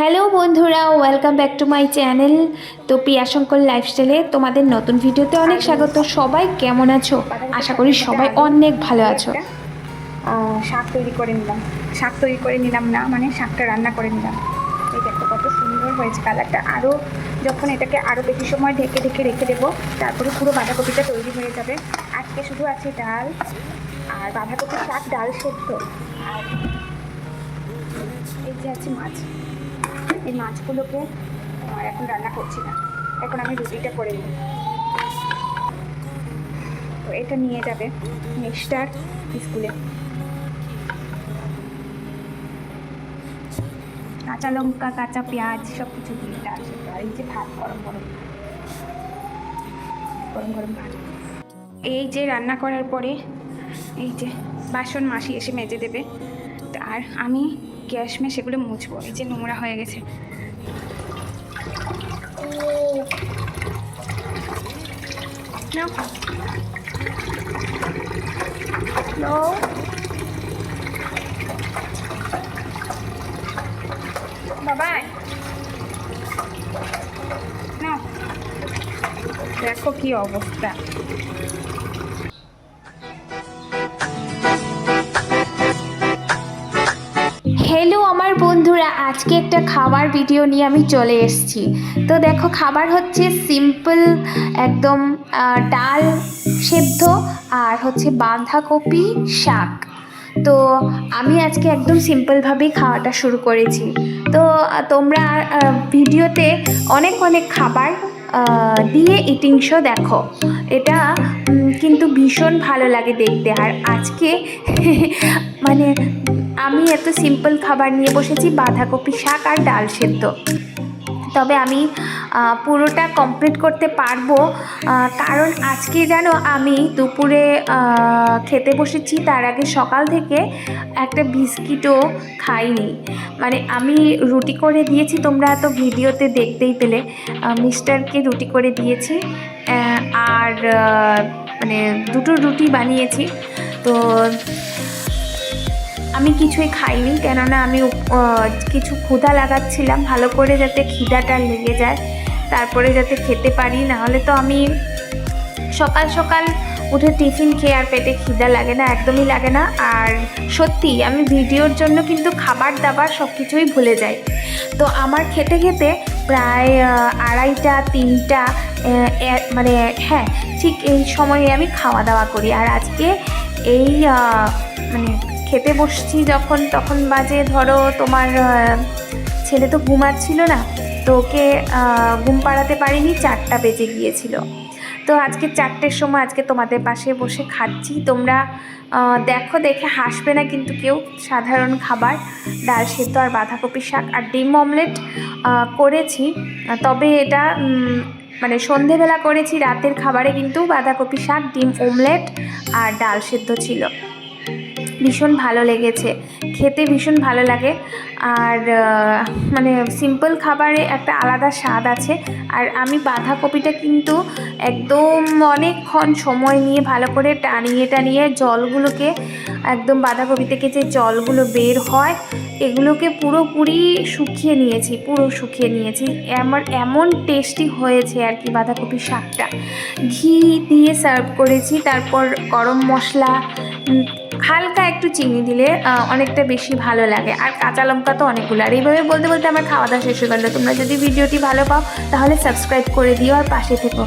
Hello বন্ধুরা welcome back to my channel তো প্রিয়াশঙ্কর লাইফস্টাইলে তোমাদের নতুন ভিডিওতে অনেক স্বাগত। সবাই কেমন আছো? আশা করি সবাই অনেক ভালো আছো। শাক তৈরি করে নিলাম। শাক তৈরি করে নিলাম না মানে শাকটা রান্না করে নিলাম। এই দেখো কত সুন্দর হয়েছে কালারটা। আরও যখন এটাকে আরও বেশি সময় ঢেকে ঢেকে রেখে দেবো, তারপরে পুরো বাঁধাকপিটা তৈরি হয়ে যাবে। আজকে শুধু আছে ডাল আর বাঁধাকপি শাক ডাল সেদ্ধ। আর এই যে আছে মাছ। এই মাছগুলোকে এখন রান্না করছি না। এখন আমি রুটিটা করে নিই। তো এটা নিয়ে যাবে মিস্টার স্কুলে। কাঁচা লঙ্কা, কাঁচা পেঁয়াজ সব কিছু দিয়ে সেদ্ধ আর এই যে ভাত, গরম গরম। গরম গরম ভাত। এই যে রান্না করার পরে, এই যে বাসন মাসি এসে মেজে দেবে। আর আমি গ্যাস মে সেগুলো মুছবো এই যে নোংরা হয়ে গেছে। বাবাই দেখো কি অবস্থা। আজকে একটা খাবার ভিডিও নিয়ে আমি চলে এসেছি। তো দেখো, খাবার হচ্ছে সিম্পল একদম ডাল সেদ্ধ আর হচ্ছে বাঁধাকপি শাক। তো আমি আজকে একদম সিম্পলভাবেই খাওয়াটা শুরু করেছি। তো তোমরা ভিডিওতে অনেক অনেক খাবার দিয়ে ইটিং শো দেখো। এটা কিন্তু ভীষণ ভালো লাগে দেখতে। আর আজকে মানে আমি এত সিম্পল খাবার নিয়ে বসেছি, বাঁধাকপি শাক আর ডাল সেদ্ধ। তবে আমি পুরোটা কমপ্লিট করতে পারব। কারণ আজকে যেন আমি দুপুরে খেতে বসেছি, তার আগে সকাল থেকে একটা বিস্কিটও খাইনি। মানে আমি রুটি করে দিয়েছি, তোমরা তো ভিডিওতে দেখতেই পেলে। মিস্টারকে রুটি করে দিয়েছি আর মানে দুটো রুটি বানিয়েছি। তো আমি কিছুই খাইনি, কেননা আমি কিছু ক্ষুধা লাগাচ্ছিলাম, ভালো করে যাতে খিদাটা লেগে যায়, তারপরে যাতে খেতে পারি, নাহলে তো আমি সকাল সকাল উঠে টিফিন খেয়ে আর পেটে খিদা লাগে না, একদমই লাগে না। আর সত্যি, আমি ভিডিওর জন্য কিন্তু খাবার দাবার সব কিছুই ভুলে যাই। তো আমার খেতে খেতে প্রায় আড়াইটা, তিনটা মানে হ্যাঁ ঠিক এই সময়ে আমি খাওয়া দাওয়া করি। আর আজকে এই মানে খেতে বসছি যখন, তখন বাজে ধরো তোমার ছেলে তো ঘুমাচ্ছিল না, তো ওকে ঘুম পাড়াতে পারিনি, চারটা বেজে গিয়েছিল। তো আজকে চারটের সময় আজকে তোমাদের পাশে বসে খাচ্ছি। তোমরা দেখো, দেখে হাসবে না কিন্তু কেউ। সাধারণ খাবার, ডাল সেদ্ধ আর বাঁধাকপি শাক আর ডিম অমলেট করেছি। তবে এটা মানে সন্ধেবেলা করেছি, রাতের খাবারে কিন্তু বাঁধাকপি শাক, ডিম অমলেট আর ডাল সেদ্ধ ছিল। ভীষণ ভালো লেগেছে। খেতে ভীষণ ভালো লাগে। আর মানে সিম্পল খাবারে একটা আলাদা স্বাদ আছে। আর আমি বাঁধাকপিটা কিন্তু একদম অনেকক্ষণ সময় নিয়ে ভালো করে টানিয়ে টানিয়ে জলগুলোকে, একদম বাঁধাকপি থেকে যে জলগুলো বের হয়, এগুলোকে পুরোপুরি শুকিয়ে নিয়েছি, পুরো শুকিয়ে নিয়েছি। আমার এমন টেস্টি হয়েছে আর কি বাঁধাকপি শাকটা। ঘি দিয়ে সার্ভ করেছি, তারপর গরম মশলা হালকা একটু চিনি দিলে অনেকটা বেশি ভালো লাগে। আর কাঁচা লঙ্কা তো অনেকগুলো। আর এইভাবে বলতে বলতে আমার খাওয়া দাওয়া শেষ হয়ে গেল। তোমরা যদি ভিডিওটি ভালো পাও, তাহলে সাবস্ক্রাইব করে দিও আর পাশে থেকো।